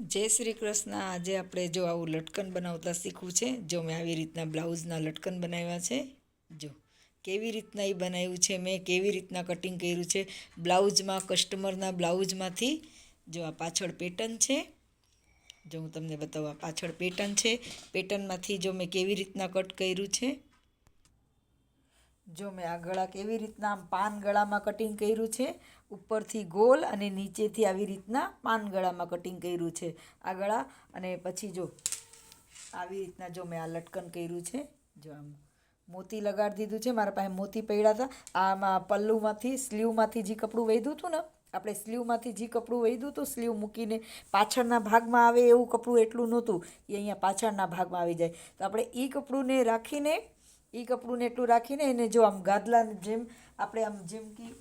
જય શ્રી કૃષ્ણ. આજે આપણે જો આવું લટકન બનાવતા શીખવું છે, જો મેં આવી રીતના બ્લાઉઝના લટકન બનાવ્યા છે, જો કેવી રીતના એ બનાવ્યું છે, મેં કેવી રીતના કટિંગ કર્યું છે, બ્લાઉઝમાં કસ્ટમરના બ્લાઉઝમાંથી, જો આ પાછળ પેટર્ન છે, જો હું તમને બતાવું આ પાછળ પેટર્ન છે પેટર્નમાંથી જો મેં કેવી રીતના કટ કર્યું છે, જો મેં આ ગળા કેવી રીતના આમ પાન ગળામાં કટિંગ કર્યું છે ઉપરથી ગોલ અને નીચેથી આવી રીતના પાન ગળામાં કટિંગ કર્યું છે. આ ગળા અને પછી જો આવી રીતના જો મેં આ લટકન કર્યું છે. જો આમ મોતી લગાડી દીધું છે. મારા પાસે મોતી પડ્યા હતા. આમાં પલ્લુમાંથી, સ્લીવમાંથી જે કપડું વૈધું હતું ને, આપણે સ્લીવમાંથી જે કપડું વૈધું હતું, સ્લીવ મૂકીને પાછળના ભાગમાં આવે એવું કપડું એટલું નહોતું, એ અહીંયા પાછળના ભાગમાં આવી જાય. તો આપણે એ કપડુંને રાખીને એ કપડુંને એટલું રાખીને એને જો આમ ગાદલાને જેમ, આપણે આમ જેમ કે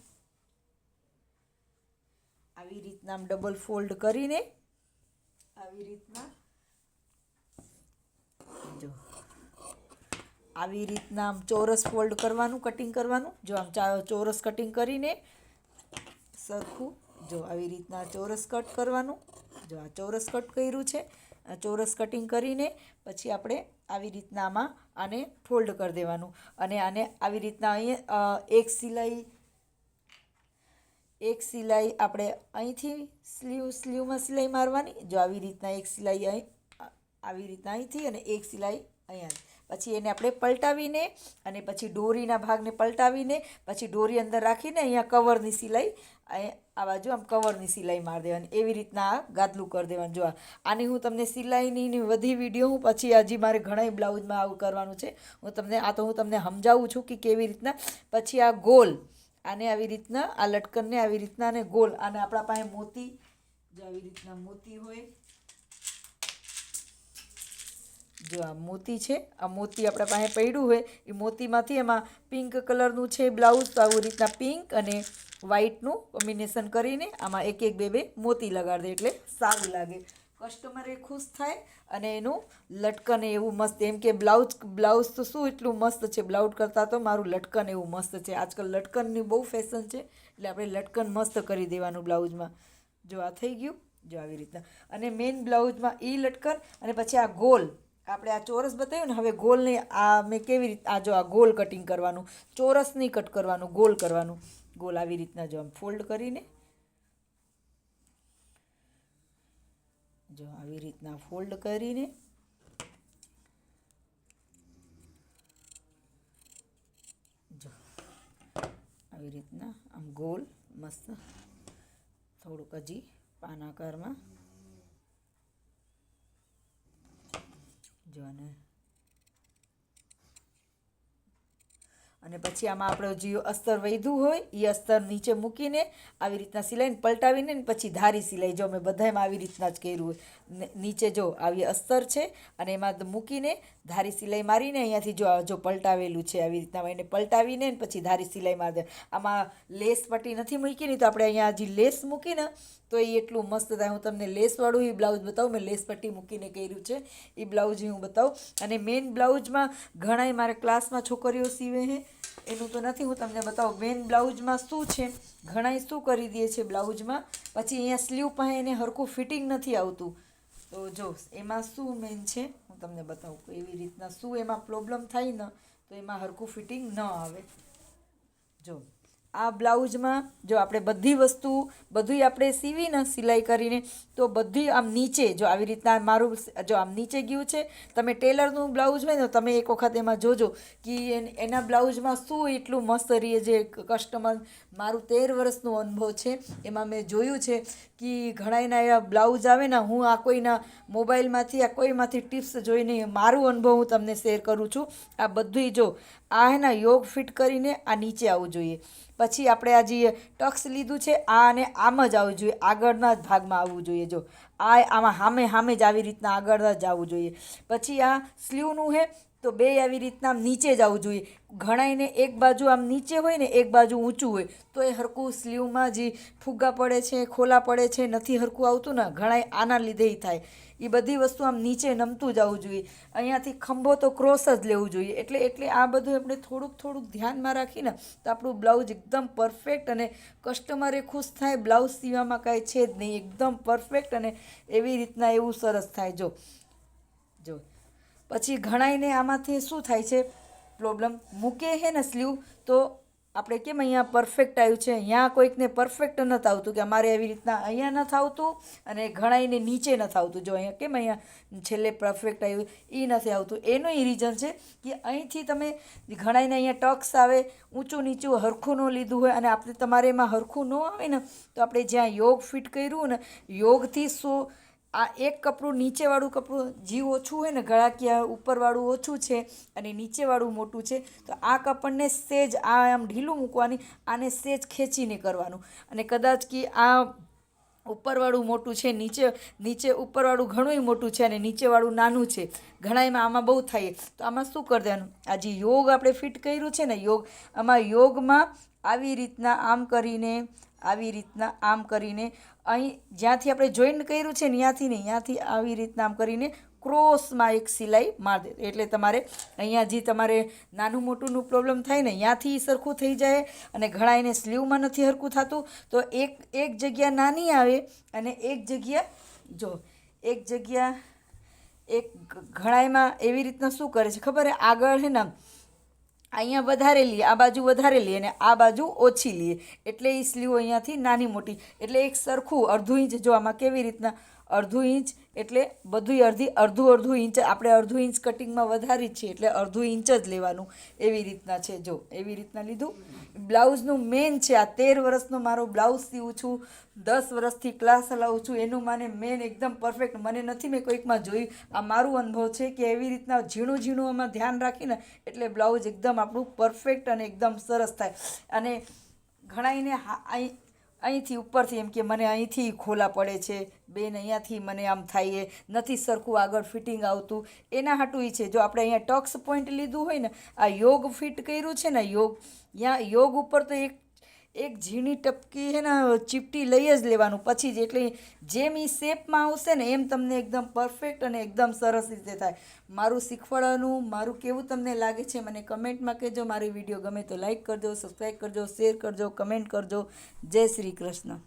આવી રીતના આમ ડબલ ફોલ્ડ કરીને આવી રીતના જો. આવી રીતના આમ ચોરસ ફોલ્ડ કરવાનું કટિંગ કરવાનું. જો આમ ચોરસ કટિંગ કરીને સરખું જો આવી રીતના ચોરસ કટ કરવાનું. જો આ ચોરસ કટ કર્યું છે ચોરસ કટિંગ કરીને પછી આપણે આવી રીતના આમાં આને ફોલ્ડ કરી દેવાનું. અને આને આવી રીતના અહીંયા એક સિલાઈ એક સિલાઈ આપણે અહીંથી સ્લીવ, સ્લીવમાં સિલાઈ મારવાની, જો આવી રીતના એક સિલાઈ અહીં, આવી રીતના અહીંથી અને એક સિલાઈ અહીંયા પછી એને આપણે પલટાવીને અને પછી ડોરીના ભાગને પલટાવીને પછી ડોરી અંદર રાખીને અહીંયા કવરની સિલાઈ આ બાજુ આમ કવરની સિલાઈ મારી દેવાની. એવી રીતના આ ગાદલું કરી દેવાનું. જો આની હું તમને સિલાઈની બધી વીડિયો હું પછી હજી મારે ઘણાય બ્લાઉઝમાં આવું કરવાનું છે. હું તમને, આ તો હું તમને સમજાવું છું કે કેવી રીતના. પછી આ ગોલ આને આવી રીતના, આ લટકનને આવી રીતના અને ગોલ. અને આપણા પાસે મોતી જો આવી રીતના મોતી હોય. જો આ મોતી છે, આ મોતી આપણા પાસે પડ્યું હોય, એ મોતીમાંથી એમાં પિંક કલરનું છે બ્લાઉઝ, તો આવી રીતના પિંક અને વ્હાઇટનું કોમ્બિનેશન કરીને આમાં એક એક બે બે મોતી લગાડી દે, એટલે સારું લાગે. કસ્ટમર એ ખુશ થાય અને એનું લટકન એવું મસ્ત, એમ કે બ્લાઉઝ બ્લાઉઝ તો શું એટલું મસ્ત છે, બ્લાઉઝ કરતાં તો મારું લટકન એવું મસ્ત છે. આજકાલ લટકનની બહુ ફેશન છે, એટલે આપણે લટકન મસ્ત કરી દેવાનું બ્લાઉઝમાં. જો આ થઈ ગયું, જો આવી રીતના. અને મેઇન બ્લાઉઝમાં એ લટકન અને પછી આ ગોલ. આપણે આ ચોરસ બતાવ્યું ને, હવે ગોલ નહીં આ મેં કેવી રીતે, આ જો આ ગોલ કટિંગ કરવાનું ચોરસ નહીં કટ કરવાનું, ગોલ કરવાનું. ગોલ આવી રીતના જો આમ ફોલ્ડ કરીને જો આવી રીતના ફોલ્ડ કરીને જો આવી રીતના આમ ગોલ મસ્ત થોડુંક હજી પાનાકારમાં. જો અને અને પછી આમાં આપણો જે અસ્તર વધ્યું હોય એ અસ્તર નીચે મૂકીને આવી રીતના સિલાઈને પલટાવીને પછી ધારી સિલાઈ, જો મેં બધામાં આવી રીતના જ કર્યું હોય. નીચે જો આવી અસ્તર છે અને એમાં મૂકીને ધારી સિલાઈ મારીને અહીંયાથી જો જો પલટાવેલું છે આવી રીતના એને પલટાવીને પછી ધારી સિલાઈ મારી દે આમાં લેસ પટ્ટી નથી મૂકી તો આપણે અહીંયા હજી લેસ મૂકીને તો એ એટલું મસ્ત થાય. હું તમને લેસવાળું એ બ્લાઉઝ બતાવું, મેં લેસ પટ્ટી મૂકીને કર્યું છે. એ બ્લાઉઝ હું બતાવું. અને મેઇન બ્લાઉઝમાં ઘણાય મારે ક્લાસમાં છોકરીઓ સીવે છે. એનું તો નથી, હું તમને બતાવું. મેન બ્લાઉઝમાં શું છે? ઘણાય શું કરી દે છે બ્લાઉઝમાં? પછી અહીંયા સ્લીવ પાસે એને હરખું ફિટિંગ નથી આવતું. તો જો, એમાં શું મેન છે? હું તમને બતાવું એવી રીતના શું એમાં પ્રોબ્લેમ થાય ને, તો એમાં હરખું ફિટિંગ ન આવે. જો આ બ્લાઉઝમાં જો આપણે બધી વસ્તુ બધુંય આપણે સીવીને સિલાઈ કરીને તો બધી આમ નીચે જો આવી રીતના મારું જો આમ નીચે ગયું છે, તમે ટેલરનું બ્લાઉઝ હોય ને તમે એક વખત એમાં જોજો કે એના બ્લાઉઝમાં શું એટલું મસ્ત રહીએ જે કસ્ટમર મારું તેર વર્ષનો અનુભવ છે, એમાં મેં જોયું છે કે ઘણા એના એવા બ્લાઉઝ આવે ને, હું આ કોઈના મોબાઈલમાંથી, આ કોઈમાંથી ટિપ્સ જોઈને મારું અનુભવ હું તમને શેર કરું છું. આ બધુંય જો આ હે ને યોગ ફિટ કરીને આ નીચે આવવું જોઈએ. પછી આપણે આ જે ટક્સ લીધું છે, આ અને આમ જ આવવું જોઈએ. આગળના જ ભાગમાં આવવું જોઈએ. જો આ આમાં સામે સામે જ આવી રીતના આગળ જ આવવું જોઈએ. પછી આ સ્લીવનું છે તો બે આવી રીતના આમ નીચે જ આવવું જોઈએ. ઘણાઈને એક બાજુ આમ નીચે હોય ને એક બાજુ ઊંચું હોય, તો એ હરકું સ્લીવમાં જે ફુગ્ગા પડે છે, ખોલા પડે છે, નથી હરકું આવતું ને, ઘણાય આના લીધે થાય. એ બધી વસ્તુ આમ નીચે નમતું જ આવવું જોઈએ. અહીંયાથી ખંભો તો ક્રોસ જ લેવું જોઈએ. એટલે એટલે આ બધું આપણે થોડુંક થોડુંક ધ્યાનમાં રાખીને તો આપણું બ્લાઉઝ એકદમ પરફેક્ટ અને કસ્ટમરે ખુશ થાય, બ્લાઉઝ સીવામાં કાંઈ છે જ નહીં. એકદમ પરફેક્ટ અને એવી રીતના એવું સરસ થાય. જો જો પછી ઘણાઈને આમાંથી શું થાય છે? પ્રોબ્લેમ મૂકે હે ને સ્લીવ, તો આપણે કેમ અહીંયા પરફેક્ટ આવ્યું છે? અહીંયા કોઈકને પરફેક્ટ નથી આવતું કે અમારે એવી રીતના અહીંયા નથી આવતું અને ઘણાઈને નીચે નથી આવતું જો અહીંયા કેમ અહીંયા છેલ્લે પરફેક્ટ આવ્યું એ નથી આવતું. એનું એ રીઝન છે કે અહીંથી તમે ઘણાઈને અહીંયા ટક્સ આવે, ઊંચું નીચું હરખું ન લીધું હોય અને આપણે તમારે એમાં હરખું ન આવે ને, તો આપણે જ્યાં યોગ ફિટ કર્યું ને, યોગથી શું આ એક કપડું નીચેવાળું કપડું જીવ ઓછું હોય ને, ગળાકીયા ઉપરવાળું ઓછું છે અને નીચેવાળું મોટું છે, તો આ કાપડને સેજ આ આમ ઢીલું મૂકવાની, આને સેજ ખેંચીને કરવાનું. અને કદાચ કે આ ઉપરવાળું મોટું છે, નીચે નીચે ઉપરવાળું ઘણું મોટું છે અને નીચેવાળું નાનું છે. ઘણા એમાં આમાં બહુ થાય. તો આમાં શું કરી દેવાનું આ જે યોગ આપણે ફિટ કર્યું છે ને, યોગ, આમાં યોગમાં આવી રીતના આમ કરીને, આવી રીતના આમ કરીને, અહીં જ્યાંથી આપણે જોઈન્ટ કર્યું છે ને ત્યાંથી ને ત્યાંથી આવી રીતના આમ કરીને ક્રોસમાં એક સિલાઈ માર દે એટલે તમારે અહીંયા જે તમારે નાનું મોટુંનું પ્રોબ્લેમ થાય ને ત્યાંથી સરખું થઈ જાય અને ઘણા એને સ્લીવમાં નથી સરખું થતું. તો એક એક જગ્યા નાની આવે અને એક જગ્યા, જો, એક જગ્યા, એક ઘણાઈમાં એવી રીતના શું કરે છે? ખબર હે? આગળ હે ને, અહીંયા વધારે લઈએ, આ બાજુ વધારે લઈએ અને આ બાજુ ઓછી લઈએ. એટલે એ સ્લીવ અહીંયાથી નાની મોટી. એટલે એક સરખું અડધું ઇંચ, જો આમાં કેવી રીતના અડધું ઇંચ એટલે બધું અડધી અડધું અડધું ઇંચ, આપણે અડધું ઇંચ કટિંગમાં વધારી છીએ, એટલે અડધું ઇંચ જ લેવાનું. એવી રીતના છે, જો, એવી રીતના લીધું. બ્લાઉઝનું મેન છે, આ તેર વર્ષનો મારો બ્લાઉઝ સીવું છું, દસ વર્ષથી ક્લાસ હલાવું છું, એનું મને મેન એકદમ પરફેક્ટ મને નથી મેં કોઈકમાં જોયું. આ મારું અનુભવ છે કે એવી રીતના ઝીણું ઝીણું આમાં ધ્યાન રાખીને, એટલે બ્લાઉઝ એકદમ આપણું પરફેક્ટ અને એકદમ સરસ થાય. અને ઘણાઈને અહીં અહીંથી ઉપરથી એમ કે મને અહીંથી ખોલા પડે છે બેન અહીંયાથી મને આમ થાય એ નથી સરખું આગળ ફિટિંગ આવતું. એના હાટું એ છે, જો આપણે અહીંયા ટક્સ પોઈન્ટ લીધું હોય ને, આ યોગ ફિટ કર્યું છે ને, યોગ ત્યાં યોગ ઉપર તો એક એક ઝીણી ટપકી છે ને, ચીપટી લઈ જ લેવાનું. પછી જ એટલે જેમ એ શેપમાં આવશે ને, એમ તમને એકદમ પરફેક્ટ અને એકદમ સરસ રીતે થાય. મારું શીખવાડવાનું, મારું કેવું તમને લાગે છે, મને કમેન્ટમાં કહેજો. મારી વીડિયો ગમે તો લાઈક કરજો, સબસ્ક્રાઈબ કરજો, શેર કરજો, કમેન્ટ કરજો. જય શ્રી કૃષ્ણ.